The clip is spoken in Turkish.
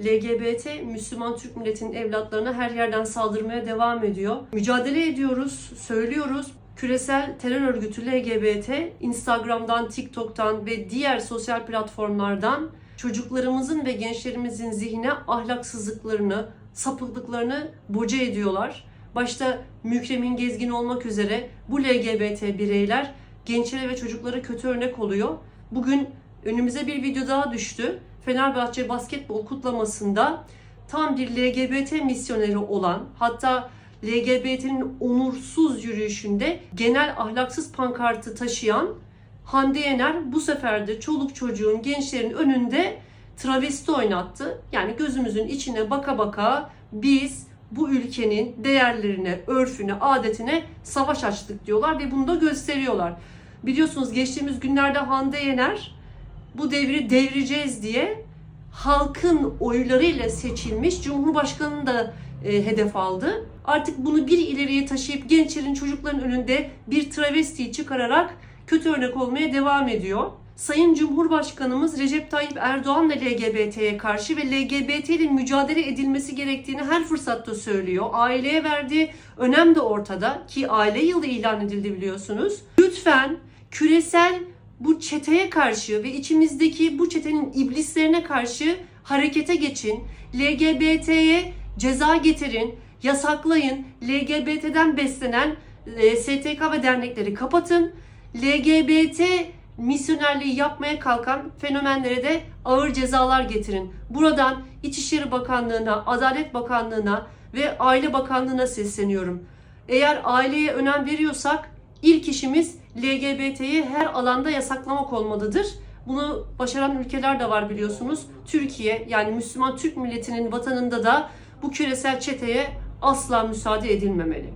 LGBT Müslüman Türk milletinin evlatlarına her yerden saldırmaya devam ediyor. Mücadele ediyoruz, söylüyoruz. Küresel terör örgütü LGBT Instagram'dan, TikTok'tan ve diğer sosyal platformlardan çocuklarımızın ve gençlerimizin zihne ahlaksızlıklarını, sapıklıklarını boca ediyorlar. Başta Mükremin Gezgin olmak üzere bu LGBT bireyler gençlere ve çocuklara kötü örnek oluyor. Bugün önümüze bir video daha düştü. Fenerbahçe basketbol kutlamasında tam bir LGBT misyoneri olan hatta LGBT'nin onursuz yürüyüşünde genel ahlaksız pankartı taşıyan Hande Yener bu sefer de çoluk çocuğun, gençlerin önünde travesti oynattı. Yani gözümüzün içine baka baka biz bu ülkenin değerlerine, örfüne, adetine savaş açtık diyorlar ve bunu da gösteriyorlar. Biliyorsunuz geçtiğimiz günlerde Hande Yener bu devri devireceğiz diye halkın oylarıyla seçilmiş Cumhurbaşkanı'nı da e, hedef aldı. Artık bunu bir ileriye taşıyıp gençlerin çocukların önünde bir travestiyi çıkararak kötü örnek olmaya devam ediyor. Sayın Cumhurbaşkanımız Recep Tayyip Erdoğan da LGBT'ye karşı ve LGBT mücadele edilmesi gerektiğini her fırsatta söylüyor. Aileye verdiği önem de ortada ki aile yılı ilan edildi biliyorsunuz. Lütfen küresel bu çeteye karşı ve içimizdeki bu çetenin iblislerine karşı harekete geçin. LGBT'ye ceza getirin, yasaklayın. LGBT'den beslenen e, STK ve dernekleri kapatın. LGBT misyonerliği yapmaya kalkan fenomenlere de ağır cezalar getirin. Buradan İçişleri Bakanlığı'na, Adalet Bakanlığı'na ve Aile Bakanlığı'na sesleniyorum. Eğer aileye önem veriyorsak ilk işimiz LGBT'yi her alanda yasaklamak olmalıdır. Bunu başaran ülkeler de var biliyorsunuz. Türkiye yani Müslüman Türk milletinin vatanında da bu küresel çeteye asla müsaade edilmemeli.